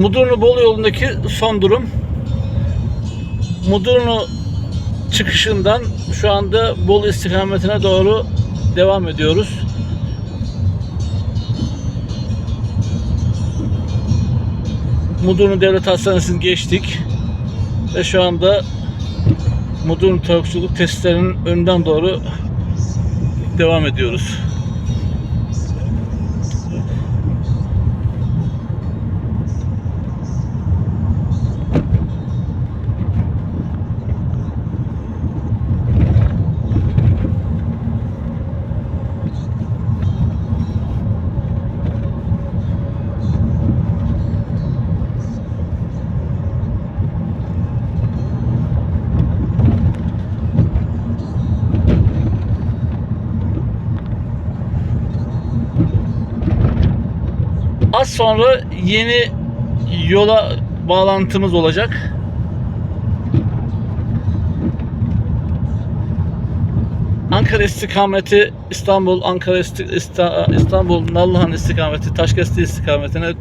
Mudurnu Bolu yolundaki son durum. Mudurnu çıkışından şu anda Bolu istikametine doğru devam ediyoruz. Mudurnu Devlet Hastanesi'ni geçtik ve şu anda Mudurnu Tavukçuluk testlerinin önünden doğru devam ediyoruz. Sonra yeni yola bağlantımız olacak. Ankara istikameti İstanbul, Ankara isti- İsta- İstanbul, Nallıhan istikameti, Taşkesti istikametine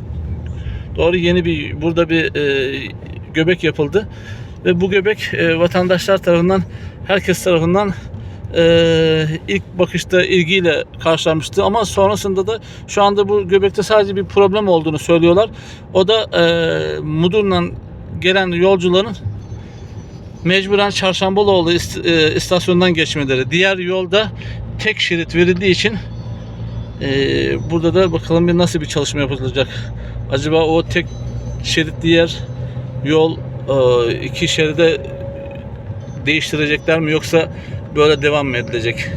doğru yeni bir burada bir e, göbek yapıldı ve bu göbek e, vatandaşlar tarafından herkes tarafından e, ilk bakışta ilgiyle karşılanmıştı ama sonrasında da şu anda bu göbekte sadece bir problem olduğunu söylüyorlar. O da e, Mudurnu'dan gelen yolcuların mecburen Çarşambaloğlu e, istasyonundan geçmeleri. Diğer yolda tek şerit verildiği için e, burada da bakalım bir nasıl bir çalışma yapılacak. Acaba o tek şerit diğer yol e, iki şeride değiştirecekler mi yoksa böyle devam edilecek?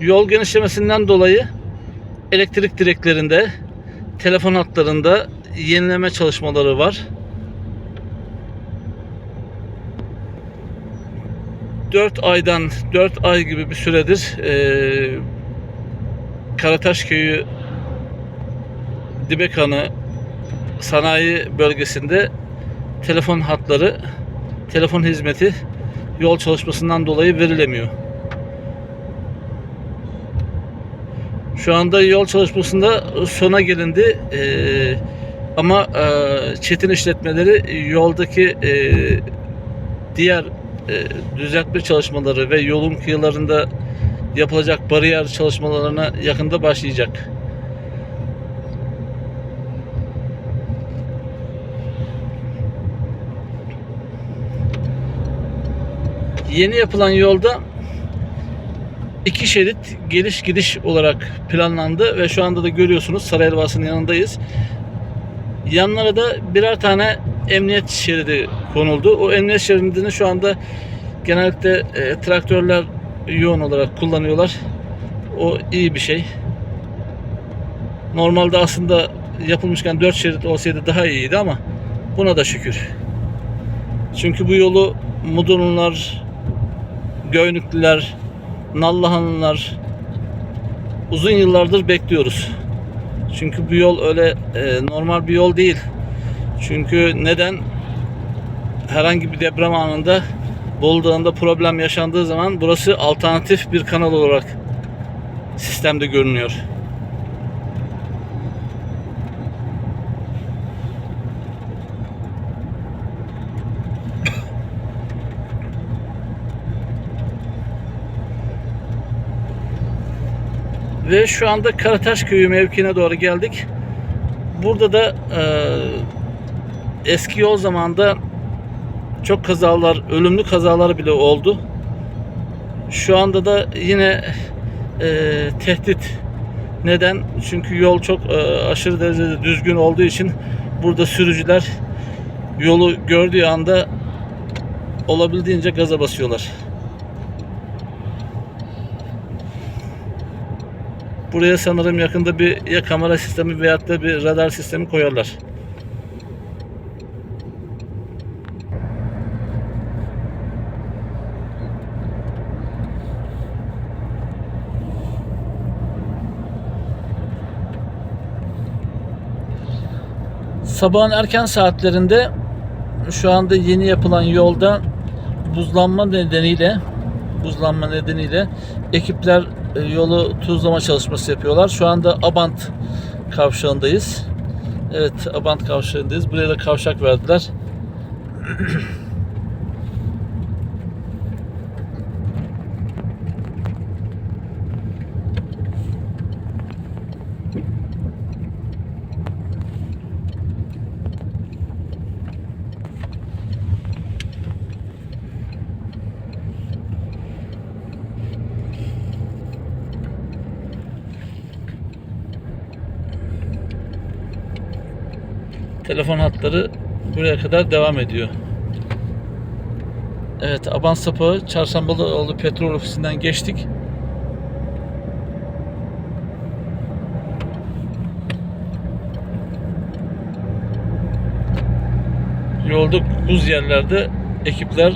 Yol genişlemesinden dolayı elektrik direklerinde, telefon hatlarında yenileme çalışmaları var. 4 aydan 4 ay gibi bir süredir eee Karataş Köyü Dibekanı sanayi bölgesinde telefon hatları, telefon hizmeti yol çalışmasından dolayı verilemiyor. Şu anda yol çalışmasında sona gelindi. Eee, ama eee, çetin işletmeleri yoldaki eee, diğer düzeltme çalışmaları ve yolun kıyılarında yapılacak bariyer çalışmalarına yakında başlayacak. Yeni yapılan yolda iki şerit geliş gidiş olarak planlandı ve şu anda da görüyorsunuz Saray Elbası'nın yanındayız. Yanlara da birer tane emniyet şeridi konuldu. O emniyet şeridini şu anda genellikle e, traktörler yoğun olarak kullanıyorlar. O iyi bir şey. Normalde aslında yapılmışken 4 şerit olsaydı daha iyiydi ama buna da şükür. Çünkü bu yolu Mudurnular, Göynüklüler, Nallıhanlılar uzun yıllardır bekliyoruz. Çünkü bu yol öyle e, normal bir yol değil. Çünkü neden? Herhangi bir deprem anında Bolu Dağı'nda problem yaşandığı zaman burası alternatif bir kanal olarak sistemde görünüyor. Ve şu anda Karataş Köyü mevkine doğru geldik. Burada da e, eski yol zamanında çok kazalar, ölümlü kazalar bile oldu. Şu anda da yine e, tehdit. Neden? Çünkü yol çok e, aşırı derecede düzgün olduğu için burada sürücüler yolu gördüğü anda olabildiğince gaza basıyorlar. Buraya sanırım yakında bir ya kamera sistemi veyahut da bir radar sistemi koyarlar. Sabahın erken saatlerinde şu anda yeni yapılan yolda buzlanma nedeniyle buzlanma nedeniyle ekipler e, yolu tuzlama çalışması yapıyorlar. Şu anda Abant kavşağındayız. Evet, Abant kavşağındayız. Buraya da kavşak verdiler. Telefon hatları buraya kadar devam ediyor. Evet, Aban Sapağı Çarşambalıoğlu Petrol Ofisi'nden geçtik. Yolda buz yerlerde ekipler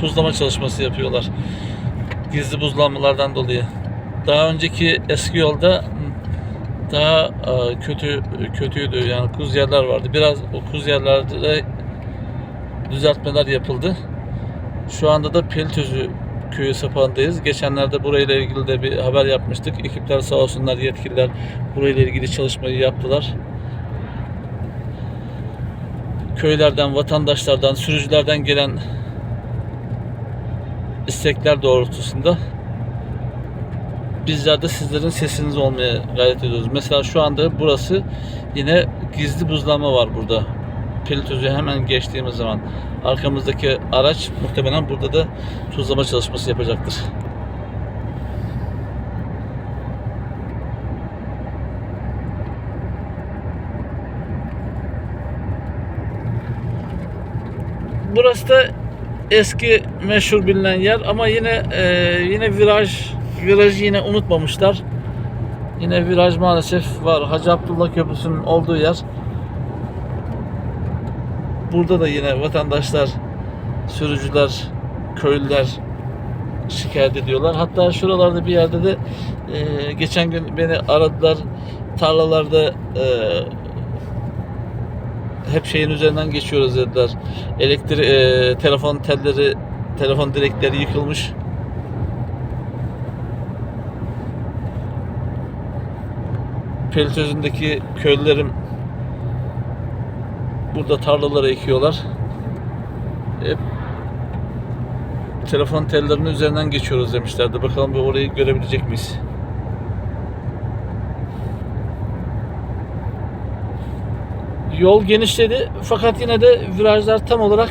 tuzlama çalışması yapıyorlar. Gizli buzlanmalardan dolayı. Daha önceki eski yolda daha e, kötü kötüydü. Yani kuz yerler vardı. Biraz o kuz yerlerde düzeltmeler yapıldı. Şu anda da Pelitözü köyü sapağındayız. Geçenlerde burayla ilgili de bir haber yapmıştık. Ekipler sağ olsunlar yetkililer burayla ilgili çalışmayı yaptılar. Köylerden, vatandaşlardan, sürücülerden gelen istekler doğrultusunda bizler de sizlerin sesiniz olmaya gayret ediyoruz. Mesela şu anda burası yine gizli buzlanma var burada. Pelitözü hemen geçtiğimiz zaman arkamızdaki araç muhtemelen burada da tuzlama çalışması yapacaktır. Burası da eski meşhur bilinen yer ama yine e, yine viraj virajı yine unutmamışlar. Yine viraj maalesef var. Hacı Abdullah Köprüsü'nün olduğu yer. Burada da yine vatandaşlar, sürücüler, köylüler şikayet ediyorlar. Hatta şuralarda bir yerde de e, geçen gün beni aradılar. Tarlalarda e, hep şeyin üzerinden geçiyoruz dediler. Elektrik, e, telefon telleri, telefon direkleri yıkılmış. Pelitözü'ndeki köylülerim burada tarlalara ekiyorlar. Hep telefon tellerinin üzerinden geçiyoruz demişlerdi. Bakalım bir orayı görebilecek miyiz? Yol genişledi fakat yine de virajlar tam olarak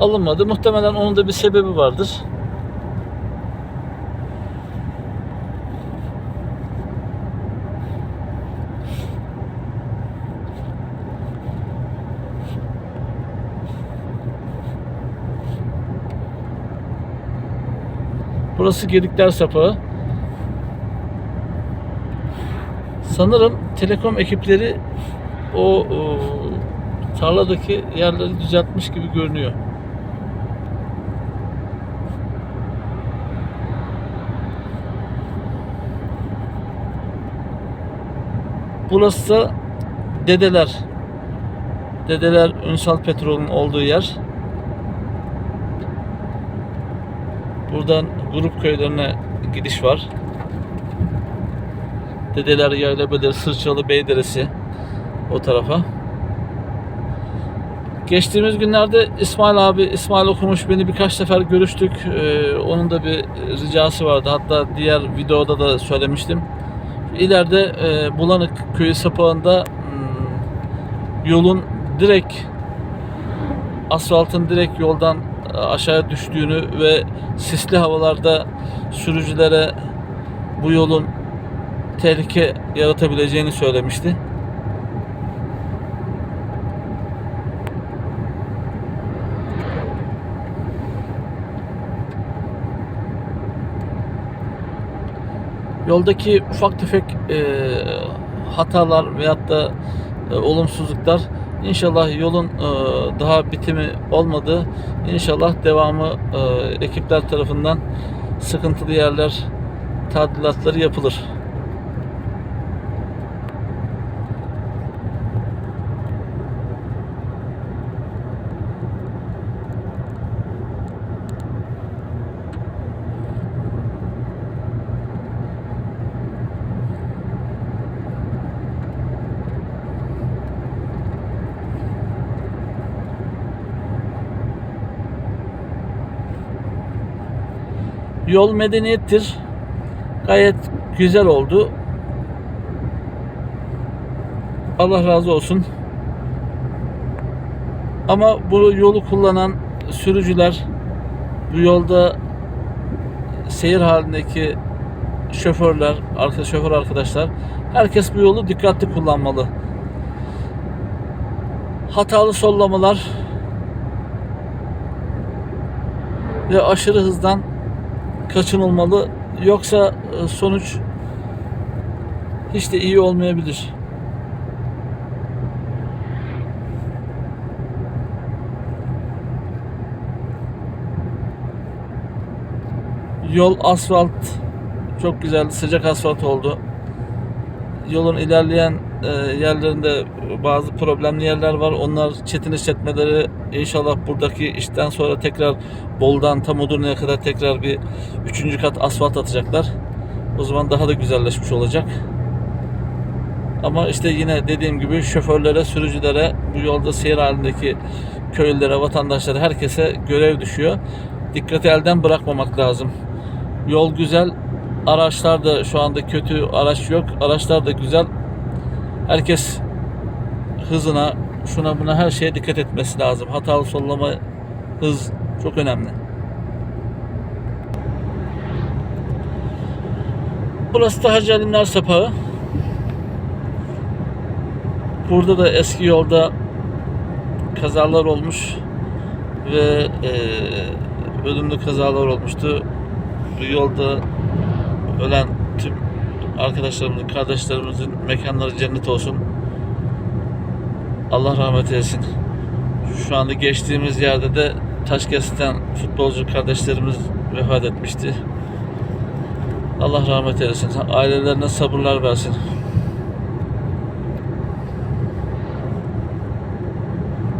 alınmadı. Muhtemelen onun da bir sebebi vardır. Burası Gedikler Sapağı. Sanırım telekom ekipleri o, o tarladaki yerleri düzeltmiş gibi görünüyor. Burası da Dedeler. Dedeler Ünsal Petrol'ün olduğu yer. Buradan grup köylerine gidiş var. Dedeler Yaylabedir, Sırçalı Beyderesi o tarafa. Geçtiğimiz günlerde İsmail abi, İsmail okumuş beni birkaç sefer görüştük. Ee, onun da bir ricası vardı. Hatta diğer videoda da söylemiştim. İleride e, Bulanık köyü sapağında hmm, yolun direkt asfaltın direkt yoldan aşağıya düştüğünü ve sisli havalarda sürücülere bu yolun tehlike yaratabileceğini söylemişti. Yoldaki ufak tefek e, hatalar veyahut da e, olumsuzluklar İnşallah yolun e, daha bitimi olmadı. İnşallah devamı e, ekipler tarafından sıkıntılı yerler tadilatları yapılır. Yol medeniyettir. Gayet güzel oldu. Allah razı olsun. Ama bu yolu kullanan sürücüler bu yolda seyir halindeki şoförler, arka şoför arkadaşlar herkes bu yolu dikkatli kullanmalı. Hatalı sollamalar ve aşırı hızdan kaçınılmalı. Yoksa e, sonuç hiç de iyi olmayabilir. Yol asfalt çok güzeldi. Sıcak asfalt oldu. Yolun ilerleyen yerlerinde bazı problemli yerler var. Onlar çetin işletmeleri inşallah buradaki işten sonra tekrar Bol'dan tam Odurnu'ya kadar tekrar bir üçüncü kat asfalt atacaklar. O zaman daha da güzelleşmiş olacak. Ama işte yine dediğim gibi şoförlere, sürücülere, bu yolda seyir halindeki köylülere, vatandaşlara, herkese görev düşüyor. Dikkati elden bırakmamak lazım. Yol güzel, araçlar da şu anda kötü araç yok. Araçlar da güzel. Herkes hızına, şuna buna her şeye dikkat etmesi lazım. Hatalı sollama, hız çok önemli. Burası da Hacı Alimler Sapağı. Burada da eski yolda kazalar olmuş ve e, ölümlü kazalar olmuştu. Bu yolda ölen arkadaşlarımızın, kardeşlerimizin mekanları cennet olsun. Allah rahmet eylesin. Şu anda geçtiğimiz yerde de Taşkent'ten futbolcu kardeşlerimiz vefat etmişti. Allah rahmet eylesin. Ailelerine sabırlar versin.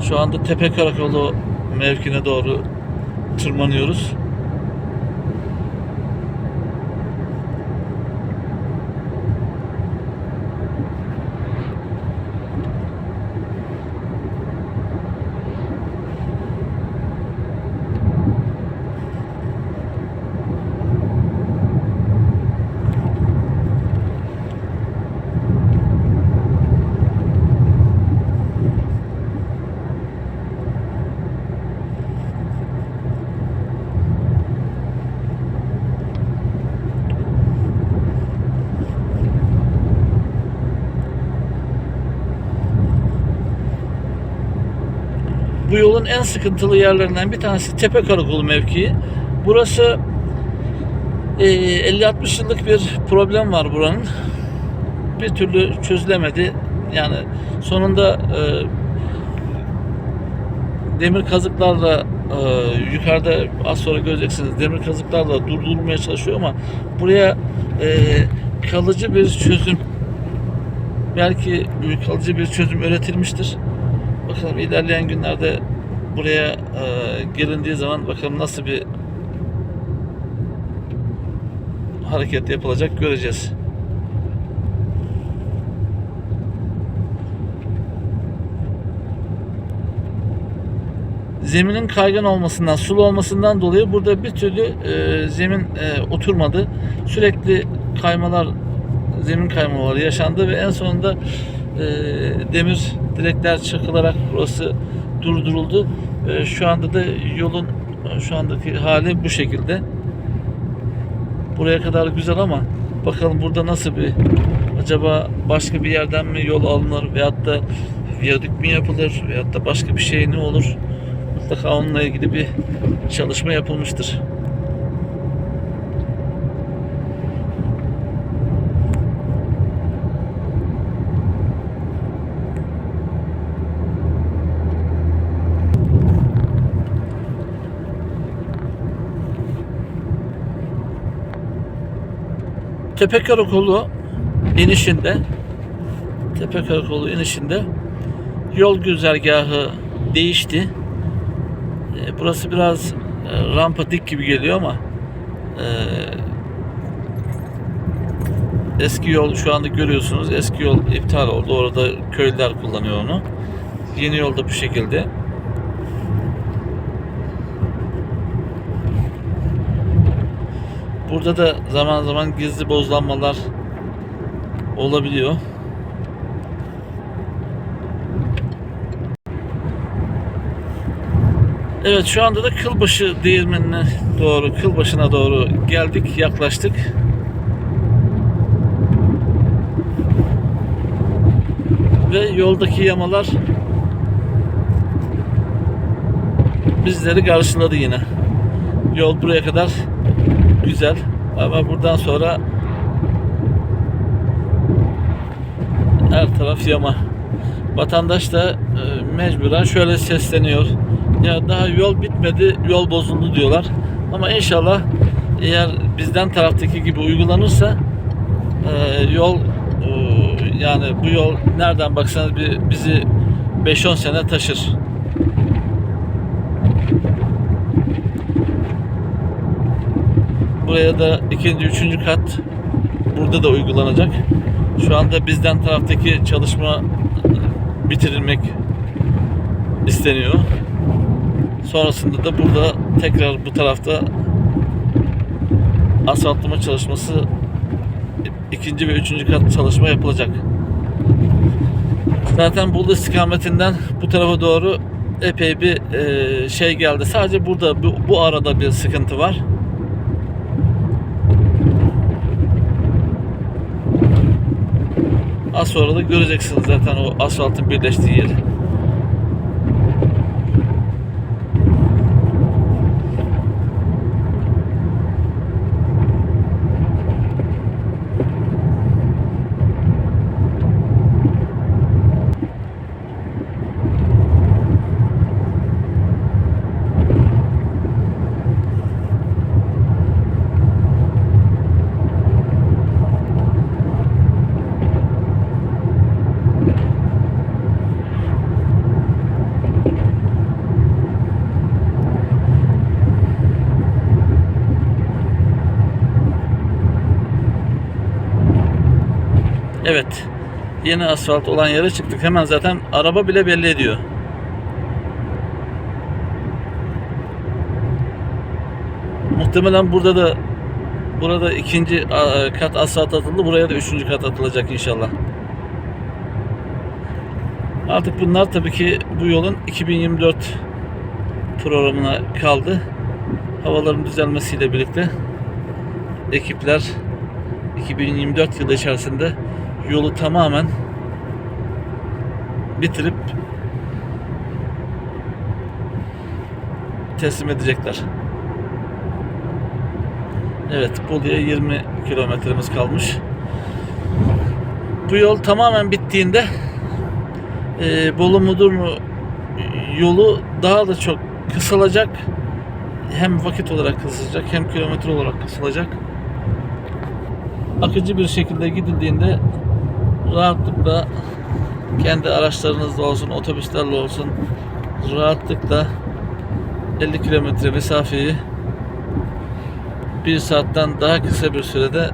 Şu anda Tepe Karakolu mevkine doğru tırmanıyoruz. Bu yolun en sıkıntılı yerlerinden bir tanesi Tepe Karakolu mevkii. Burası e, 50-60 yıllık bir problem var buranın. Bir türlü çözülemedi. Yani sonunda e, demir kazıklarla e, yukarıda az sonra göreceksiniz demir kazıklarla durdurulmaya çalışıyor ama buraya e, kalıcı bir çözüm belki kalıcı bir çözüm üretilmiştir. Bakalım ilerleyen günlerde buraya e, gelindiği zaman bakalım nasıl bir hareket yapılacak göreceğiz. Zeminin kaygan olmasından, sulu olmasından dolayı burada bir türlü e, zemin e, oturmadı. Sürekli kaymalar, zemin kaymaları yaşandı ve en sonunda e, demir direkler çakılarak burası durduruldu. E, şu anda da yolun şu andaki hali bu şekilde. Buraya kadar güzel ama bakalım burada nasıl bir acaba başka bir yerden mi yol alınır veyahut da viyadük mü yapılır veyahut da başka bir şey ne olur? Mutlaka onunla ilgili bir çalışma yapılmıştır. Tepe Karakolu inişinde Tepe Karakolu inişinde yol güzergahı değişti. E, Burası biraz e, rampa dik gibi geliyor ama e, eski yol şu anda görüyorsunuz. Eski yol iptal oldu. Orada köylüler kullanıyor onu. Yeni yol da bu şekilde. Burada da zaman zaman gizli bozlanmalar olabiliyor. Evet şu anda da Kılbaşı değirmenine doğru, Kılbaşı'na doğru geldik, yaklaştık. Ve yoldaki yamalar bizleri karşıladı yine. Yol buraya kadar güzel ama buradan sonra her taraf yama. Vatandaş da e, mecburen şöyle sesleniyor. Ya daha yol bitmedi, yol bozuldu diyorlar. Ama inşallah eğer bizden taraftaki gibi uygulanırsa e, yol e, yani bu yol nereden baksanız bir, bizi 5-10 sene taşır. Buraya da ikinci, üçüncü kat burada da uygulanacak. Şu anda bizden taraftaki çalışma bitirilmek isteniyor. Sonrasında da burada tekrar bu tarafta asfaltlama çalışması ikinci ve üçüncü kat çalışma yapılacak. Zaten Bolu istikametinden bu tarafa doğru epey bir e, şey geldi. Sadece burada bu, bu arada bir sıkıntı var. Az sonra da göreceksiniz zaten o asfaltın birleştiği yeri. Evet. Yeni asfalt olan yere çıktık. Hemen zaten araba bile belli ediyor. Muhtemelen burada da burada ikinci kat asfalt atıldı. Buraya da üçüncü kat atılacak inşallah. Artık bunlar tabii ki bu yolun 2024 programına kaldı. Havaların düzelmesiyle birlikte ekipler 2024 yılı içerisinde yolu tamamen bitirip teslim edecekler. Evet, Bolu'ya 20 kilometremiz kalmış. Bu yol tamamen bittiğinde e, Bolu Mudur mu yolu daha da çok kısalacak. Hem vakit olarak kısalacak hem kilometre olarak kısalacak akıcı bir şekilde gidildiğinde rahatlıkla kendi araçlarınızla olsun, otobüslerle olsun rahatlıkla 50 kilometre mesafeyi bir saatten daha kısa bir sürede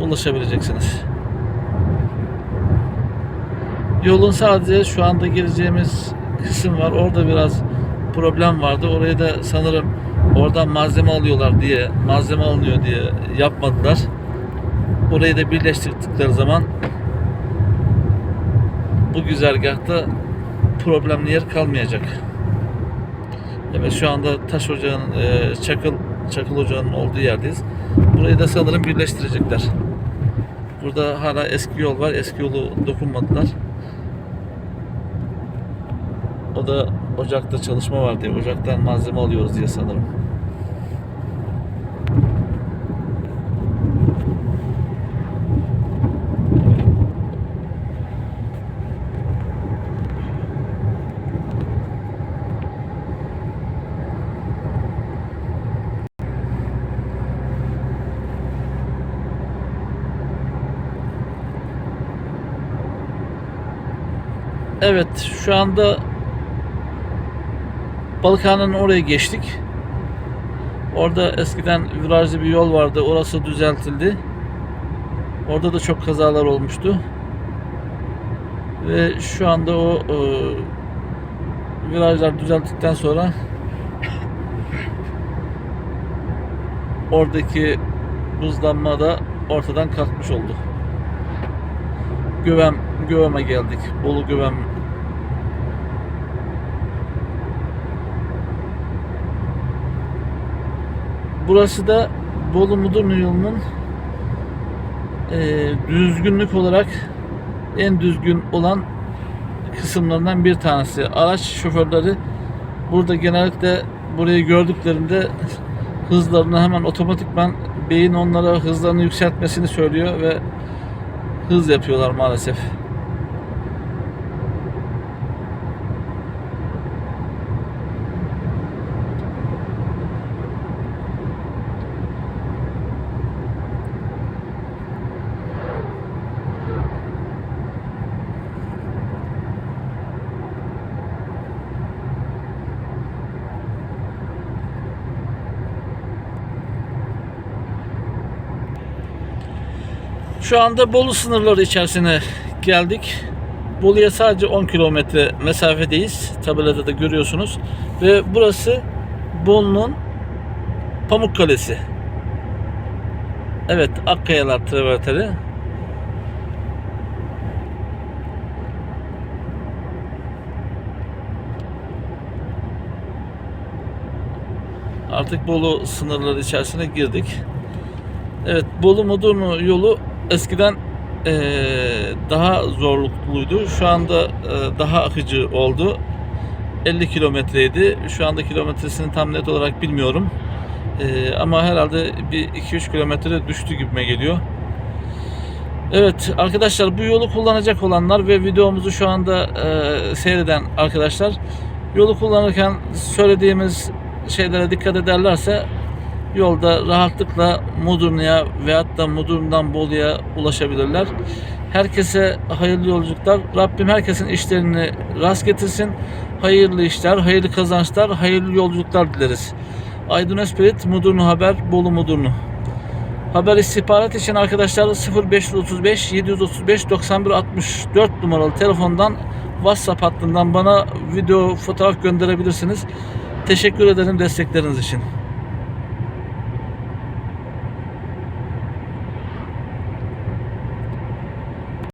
ulaşabileceksiniz. Yolun sadece şu anda gireceğimiz kısım var. Orada biraz problem vardı. Orayı da sanırım oradan malzeme alıyorlar diye, malzeme alınıyor diye yapmadılar. Orayı da birleştirdikleri zaman bu güzergahta problemli yer kalmayacak. Evet şu anda taş ocağının, e, çakıl çakıl ocağının olduğu yerdeyiz. Burayı da sanırım birleştirecekler. Burada hala eski yol var. Eski yolu dokunmadılar. O da ocakta çalışma var diye, ocaktan malzeme alıyoruz diye sanırım. Evet, şu anda Balıkhane'nin oraya geçtik. Orada eskiden virajlı bir yol vardı. Orası düzeltildi. Orada da çok kazalar olmuştu. Ve şu anda o e, virajlar düzelttikten sonra oradaki buzlanma da ortadan kalkmış oldu. Güvem, Güvem'e geldik. Bolu Güvem. Burası da Bolu Mudurnu yolunun eee, düzgünlük olarak en düzgün olan kısımlarından bir tanesi. Araç şoförleri burada genellikle burayı gördüklerinde hızlarını hemen otomatikman beyin onlara hızlarını yükseltmesini söylüyor ve hız yapıyorlar maalesef. Şu anda Bolu sınırları içerisine geldik. Bolu'ya sadece 10 kilometre mesafedeyiz. Tabelada da görüyorsunuz. Ve burası Bolu'nun Pamukkale'si. Evet, Akkayalar traverteri. Artık Bolu sınırları içerisine girdik. Evet, Bolu Mudurnu yolu eskiden eee, daha zorlukluydu. Şu anda eee, daha akıcı oldu. 50 kilometreydi. Şu anda kilometresini tam net olarak bilmiyorum. Eee, ama herhalde bir 2-3 kilometre düştü gibime geliyor. Evet arkadaşlar bu yolu kullanacak olanlar ve videomuzu şu anda eee, seyreden arkadaşlar yolu kullanırken söylediğimiz şeylere dikkat ederlerse yolda rahatlıkla Mudurnu'ya veyahut da Mudurnu'dan Bolu'ya ulaşabilirler. Herkese hayırlı yolculuklar. Rabbim herkesin işlerini rast getirsin. Hayırlı işler, hayırlı kazançlar, hayırlı yolculuklar dileriz. Aydın Özpirit, Mudurnu Haber, Bolu Mudurnu. Haber istihbarat için arkadaşlar 0535 735 91 64 numaralı telefondan WhatsApp hattından bana video fotoğraf gönderebilirsiniz. Teşekkür ederim destekleriniz için.